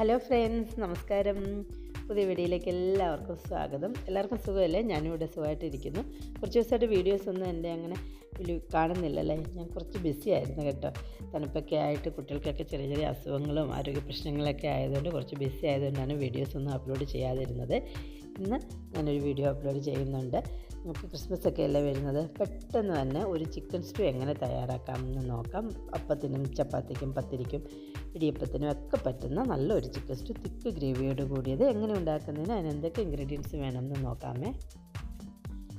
Hello friends നമസ്കാരം. പുതിയ വീഡിയോയിലേക്ക് എല്ലാവർക്കും സ്വാഗതം. എല്ലാവർക്കും സുഖമല്ലേ? ഞാനും ഇവിടെ സുഖമായിട്ടിരിക്കുന്നു. കുറച്ച് ദിവസമായിട്ട് വീഡിയോസ് ഒന്നും എന്റെ അങ്ങനെ കാണുന്നില്ല കാണുന്നില്ലല്ലേ? ഞാൻ കുറച്ച് ബിസി ആയിരുന്നു കേട്ടോ. തണുപ്പൊക്കെ ആയിട്ട് കുട്ടികൾക്കൊക്കെ ചെറിയ ചെറിയ അസുഖങ്ങളും ആരോഗ്യ പ്രശ്നങ്ങളൊക്കെ ആയതുകൊണ്ട് കുറച്ച് ബിസി ആയതുകൊണ്ടാണ് വീഡിയോസ് ഒന്നും അപ്ലോഡ് ചെയ്യാതിരുന്നത്. ഇന്ന് ഞാനൊരു വീഡിയോ അപ്ലോഡ് ചെയ്യുന്നുണ്ട്. നമുക്ക് ക്രിസ്മസ് ഒക്കെ അല്ലേ വരുന്നത്? പെട്ടെന്ന് തന്നെ ഒരു ചിക്കൻ സ്റ്റൂ എങ്ങനെ തയ്യാറാക്കാമെന്ന് നോക്കാം. അപ്പത്തിനും ചപ്പാത്തിക്കും പത്തിരിക്കും ഇടിയപ്പത്തിനും ഒക്കെ പറ്റുന്ന നല്ലൊരു ചിക്കൻ സ്റ്റൂ തിക്ക് ഗ്രേവിയോട് കൂടിയത് എങ്ങനെ ഉണ്ടാക്കുന്നതിന് അതിന് എന്തൊക്കെ ഇൻഗ്രീഡിയൻസ് വേണമെന്ന് നോക്കാമേ.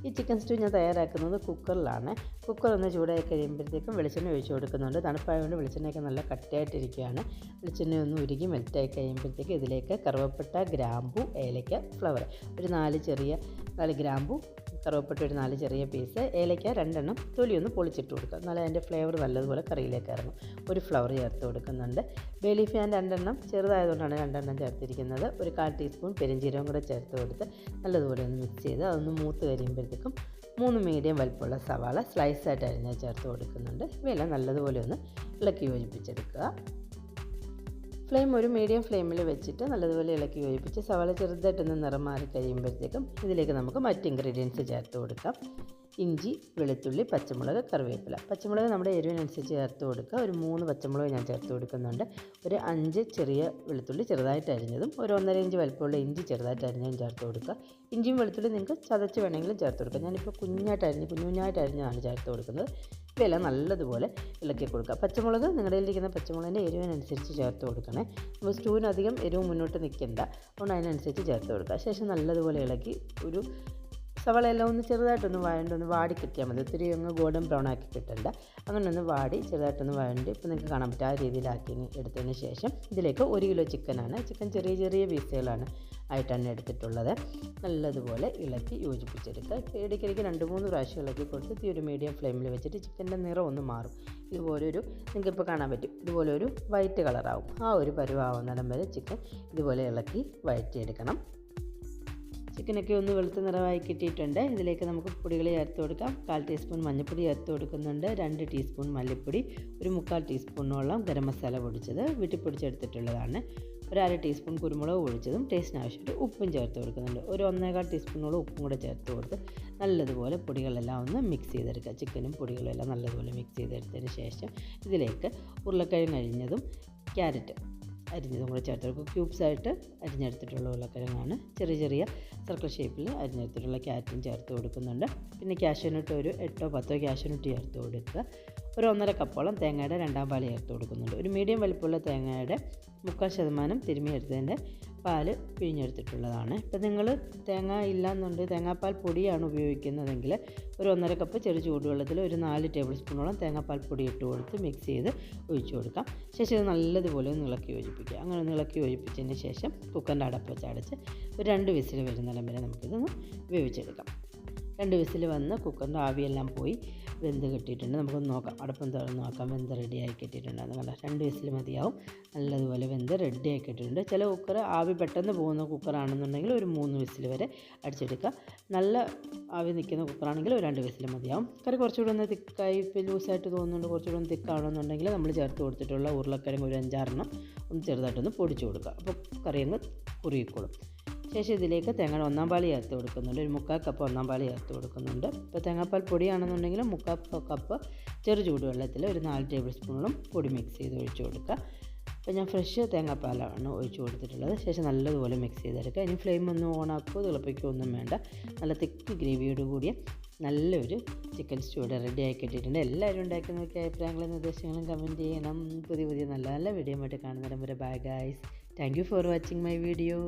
ഈ ചിക്കൻ സ്റ്റൂ ഞാൻ തയ്യാറാക്കുന്നത് കുക്കറിലാണ് കുക്കർ ഒന്ന് ചൂടായി കഴിയുമ്പോഴത്തേക്കും വെളിച്ചെണ്ണ ഒഴിച്ച് കൊടുക്കുന്നുണ്ട്. തണുപ്പായതുകൊണ്ട് വെളിച്ചെണ്ണയൊക്കെ നല്ല കട്ടിയായിട്ടിരിക്കുകയാണ്. വെളിച്ചെണ്ണ ഒന്ന് ഉരുകി മെൽറ്റായി കഴിയുമ്പോഴത്തേക്ക് ഇതിലേക്ക് കറുവപ്പെട്ട ഗ്രാമ്പു ഏലയ്ക്ക ഫ്ലവർ ഒരു നാല് ചെറിയ നാല് ഗ്രാമ്പു കറുവപ്പട്ട ഒരു നാല് ചെറിയ പീസ് ഏലയ്ക്ക രണ്ടെണ്ണം തൊലി ഒന്ന് പൊളിച്ചിട്ട് കൊടുക്കുക. എന്നാലും അതിന്റെ ഫ്ലേവർ നല്ലതുപോലെ കറിയിലേക്ക് ഇറങ്ങും. ഒരു ഫ്ലവർ ചേർത്ത് കൊടുക്കുന്നുണ്ട്. ബേലീഫ് ഞാൻ രണ്ടെണ്ണം ചെറുതായതുകൊണ്ടാണ് രണ്ടെണ്ണം ചേർത്തിരിക്കുന്നത്. ഒരു കാൽ ടീസ്പൂൺ പെരിഞ്ചീരകം കൂടെ ചേർത്ത് കൊടുത്ത് നല്ലതുപോലെ ഒന്ന് മിക്സ് ചെയ്ത് അതൊന്ന് മൂത്ത് കഴിയുമ്പോഴത്തേക്കും മൂന്ന് മീഡിയം വലിപ്പമുള്ള സവാള സ്ലൈസായിട്ട് അരിഞ്ഞ് ചേർത്ത് കൊടുക്കുന്നുണ്ട്. ഇവയെല്ലാം നല്ലതുപോലെ ഒന്ന് ഇളക്കി യോജിപ്പിച്ചെടുക്കുക. ഫ്ലെയിം ഒരു മീഡിയം ഫ്ലെയിമിൽ വെച്ചിട്ട് നല്ലതുപോലെ ഇളക്കി യോജിപ്പിച്ച് സവാള ചെറുതായിട്ടൊന്ന് നിറം മാറി കഴിയുമ്പോഴത്തേക്കും ഇതിലേക്ക് നമുക്ക് മറ്റ് ഇൻഗ്രീഡിയൻസ് ചേർത്ത് കൊടുക്കാം. ഇഞ്ചി വെളുത്തുള്ളി പച്ചമുളക് കറിവേപ്പില. പച്ചമുളക് നമ്മുടെ എരിവിനനുസരിച്ച് ചേർത്ത് കൊടുക്കുക. ഒരു മൂന്ന് പച്ചമുളക് ഞാൻ ചേർത്ത് കൊടുക്കുന്നുണ്ട്. ഒരു അഞ്ച് ചെറിയ വെളുത്തുള്ളി ചെറുതായിട്ട് അരിഞ്ഞതും ഒരു ഒന്നര ഇഞ്ച് വലുപ്പമുള്ള ഇഞ്ചി ചെറുതായിട്ട് അരിഞ്ഞതും ചേർത്ത് കൊടുക്കുക. ഇഞ്ചിയും വെളുത്തുള്ളി നിങ്ങൾക്ക് ചതച്ച് വേണമെങ്കിലും ചേർത്ത് കൊടുക്കുക ഞാനിപ്പോൾ കുഞ്ഞായിട്ട് അരിഞ്ഞ് കുഞ്ഞു കുഞ്ഞായിട്ട് അരിഞ്ഞതാണ് ചേർത്ത് കൊടുക്കുന്നത്. വില നല്ലതുപോലെ ഇളക്കി കൊടുക്കുക. പച്ചമുളക് നിങ്ങളുടെ കയ്യിലിരിക്കുന്ന പച്ചമുളകിന്റെ എരിവിനനുസരിച്ച് ചേർത്ത് കൊടുക്കണേ. അപ്പോൾ സ്റ്റൂവിനധികം എരിവ് മുന്നോട്ട് നിൽക്കണ്ട. അതുകൊണ്ട് അതിനനുസരിച്ച് ചേർത്ത് കൊടുക്കുക. ശേഷം നല്ലതുപോലെ ഇളക്കി ഒരു സവാള എല്ലാം ഒന്ന് ചെറുതായിട്ടൊന്ന് വഴണ്ട് ഒന്ന് വാടി കിട്ടിയാൽ മതി. ഒത്തിരി അങ്ങ് ഗോൾഡൻ ബ്രൗൺ ആക്കി കിട്ടണ്ട. അങ്ങനെ ഒന്ന് വാടി ചെറുതായിട്ടൊന്ന് വഴണ്ട് ഇപ്പോൾ നിങ്ങൾക്ക് കാണാൻ പറ്റും. ആ രീതിയിലാക്കി എടുത്തതിന് ശേഷം ഇതിലേക്ക് ഒരു കിലോ ചിക്കനാണ്. ചിക്കൻ ചെറിയ ചെറിയ പീസുകളാണ് ആയിട്ടാണ് എടുത്തിട്ടുള്ളത്. നല്ലതുപോലെ ഇളക്കി യോജിപ്പിച്ചെടുക്കുക. ഇടയ്ക്കിടയ്ക്ക് രണ്ട് മൂന്ന് പ്രാവശ്യം ഇളക്കി കൊടുത്ത് തീ ഒരു മീഡിയം ഫ്ലെയിമിൽ വെച്ചിട്ട് ചിക്കന്റെ നിറം ഒന്ന് മാറും. ഇതുപോലൊരു നിങ്ങൾക്കിപ്പോൾ കാണാൻ പറ്റും. ഇതുപോലെ ഒരു വൈറ്റ് കളറാവും. ആ ഒരു പരുവാവുന്നിടം വരെ ചിക്കൻ ഇതുപോലെ ഇളക്കി വഴറ്റിയെടുക്കണം. ചിക്കനൊക്കെ ഒന്ന് വെളുത്ത നിറമായി കിട്ടിയിട്ടുണ്ട്. ഇതിലേക്ക് നമുക്ക് പൊടികൾ ചേർത്ത് കൊടുക്കാം. കാൽ ടീസ്പൂൺ മഞ്ഞൾപ്പൊടി ചേർത്ത് കൊടുക്കുന്നുണ്ട്. രണ്ട് ടീസ്പൂൺ മല്ലിപ്പൊടി ഒരു മുക്കാൽ ടീസ്പൂണോളം ഗരം മസാല പൊടിച്ചത് വീട്ടിൽ പൊടിച്ചെടുത്തിട്ടുള്ളതാണ്. ഒരു അര ടീസ്പൂൺ കുരുമുളക് പൊടിച്ചതും ടേസ്റ്റിന് ആവശ്യമായിട്ട് ഉപ്പും ചേർത്ത് കൊടുക്കുന്നുണ്ട്. ഒരു ഒന്നേകാൽ ടീസ്പൂണോളം ഉപ്പും കൂടെ ചേർത്ത് കൊടുത്ത് നല്ലതുപോലെ പൊടികളെല്ലാം ഒന്ന് മിക്സ് ചെയ്തെടുക്കുക. ചിക്കനും പൊടികളും എല്ലാം നല്ലതുപോലെ മിക്സ് ചെയ്തെടുത്തതിന് ശേഷം ഇതിലേക്ക് ഉരുളക്കിഴങ്ങ് അരിഞ്ഞതും ക്യാരറ്റ് അരിഞ്ഞതും കൂടെ ചേർത്ത് കൊടുക്കും ക്യൂബ്സായിട്ട് അരിഞ്ഞെടുത്തിട്ടുള്ള ഉരുളക്കിഴങ്ങാണ്. ചെറിയ ചെറിയ സർക്കിൾ ഷേപ്പിൽ അരിഞ്ഞെടുത്തിട്ടുള്ള ക്യാരറ്റും ചേർത്ത് കൊടുക്കുന്നുണ്ട്. പിന്നെ ക്യാഷ്യൂനട്ട് ഒരു എട്ടോ പത്തോ ക്യാഷ്യൂനട്ട് ചേർത്ത് കൊടുക്കുക. ഒരു ഒന്നര കപ്പോളം തേങ്ങയുടെ രണ്ടാം പാളി ചേർത്ത് കൊടുക്കുന്നുണ്ട്. ഒരു മീഡിയം വലിപ്പമുള്ള തേങ്ങയുടെ മുക്കാൽ ശതമാനം തിരുമ്മി പാൽ പിഴിഞ്ഞെടുത്തിട്ടുള്ളതാണ്. ഇപ്പം നിങ്ങൾ തേങ്ങ ഇല്ലാന്നുണ്ട് തേങ്ങാപ്പാൽ പൊടിയാണ് ഉപയോഗിക്കുന്നതെങ്കിൽ ഒരു ഒന്നര കപ്പ് ചെറു ചൂടുവെള്ളത്തിൽ ഒരു നാല് ടേബിൾ സ്പൂണോളം തേങ്ങാപ്പാൽ പൊടി ഇട്ട് കൊടുത്ത് മിക്സ് ചെയ്ത് ഒഴിച്ചു കൊടുക്കാം. ശേഷം ഇത് നല്ലതുപോലെ ഒന്ന് ഇളക്കി യോജിപ്പിക്കുക. അങ്ങനെ ഒന്ന് ഇളക്കി യോജിപ്പിച്ചതിന് ശേഷം കുക്കറിന്റെ അടപ്പ് വെച്ച് അടച്ച് ഒരു രണ്ട് വിസിൽ വരുന്നിടം വരെ നമുക്കിതൊന്ന് വേവിച്ചെടുക്കാം. രണ്ട് വിസിൽ വന്ന് കുക്കറിന്റെ ആവിയെല്ലാം പോയി വെന്ത് കിട്ടിയിട്ടുണ്ട്. നമുക്കൊന്ന് നോക്കാം. അടപ്പം തുറന്ന് നോക്കാം. വെന്ത് റെഡിയായി കിട്ടിയിട്ടുണ്ടെന്ന് കണ്ട. രണ്ട് വിസിൽ മതിയാവും. നല്ലതുപോലെ വെന്ത് റെഡിയായി കിട്ടിയിട്ടുണ്ട്. ചില കുക്കർ ആവി പെട്ടെന്ന് പോകുന്ന കുക്കറാണെന്നുണ്ടെങ്കിൽ ഒരു മൂന്ന് വിസിൽ വരെ അടിച്ചെടുക്കുക നല്ല ആവി നിൽക്കുന്ന കുക്കറാണെങ്കിൽ ഒരു രണ്ട് വിസിൽ മതിയാവും. കറി കുറച്ചുകൂടെ ഒന്ന് തിക്കായി ഇപ്പോൾ ലൂസായിട്ട് തോന്നുന്നുണ്ട്. കുറച്ചുകൂടെ ഒന്ന് തിക്കാണെന്നുണ്ടെങ്കിൽ നമ്മൾ ചേർത്ത് കൊടുത്തിട്ടുള്ള ഉരുളക്കിഴങ്ങ് ഒരു അഞ്ചാറെണ്ണം ഒന്ന് ചെറുതായിട്ടൊന്ന് പൊടിച്ചു കൊടുക്കുക അപ്പോൾ കറി അങ്ങ് കുറുകിക്കോളും. ശേഷം ഇതിലേക്ക് തേങ്ങ ഒന്നാം പാളി ചേർത്ത് കൊടുക്കുന്നുണ്ട്. ഒരു മുക്കാൽ കപ്പ് ഒന്നാം പാളി ചേർത്ത് കൊടുക്കുന്നുണ്ട്. ഇപ്പോൾ തേങ്ങാപ്പാൽ പൊടിയാണെന്നുണ്ടെങ്കിൽ മുക്കാൽ കപ്പ് ചെറു ചൂടുവെള്ളത്തിൽ ഒരു നാല് ടേബിൾ സ്പൂണോളം പൊടി മിക്സ് ചെയ്ത് ഒഴിച്ച് കൊടുക്കുക. അപ്പോൾ ഞാൻ ഫ്രഷ് തേങ്ങാപ്പാലാണ് ഒഴിച്ച് കൊടുത്തിട്ടുള്ളത്. ശേഷം നല്ലതുപോലെ മിക്സ് ചെയ്തെടുക്കുക. ഇനി ഫ്ലെയിം ഒന്നും ഓണാക്കുകയോ തിളപ്പിക്കുകയോ ഒന്നും വേണ്ട. നല്ല തിക്ക് ഗ്രേവിയോട് കൂടിയ നല്ലൊരു ചിക്കൻ സ്റ്റൂ റെഡി ആയി കിട്ടിയിട്ടുണ്ട്. എല്ലാവരും ഉണ്ടാക്കി നോക്കിയ അഭിപ്രായങ്ങളും നിർദ്ദേശങ്ങളും കമന്റ് ചെയ്യണം. പുതിയ പുതിയ നല്ല നല്ല വീഡിയോ ആയിട്ട് വരെ bye guys thank you for watching my video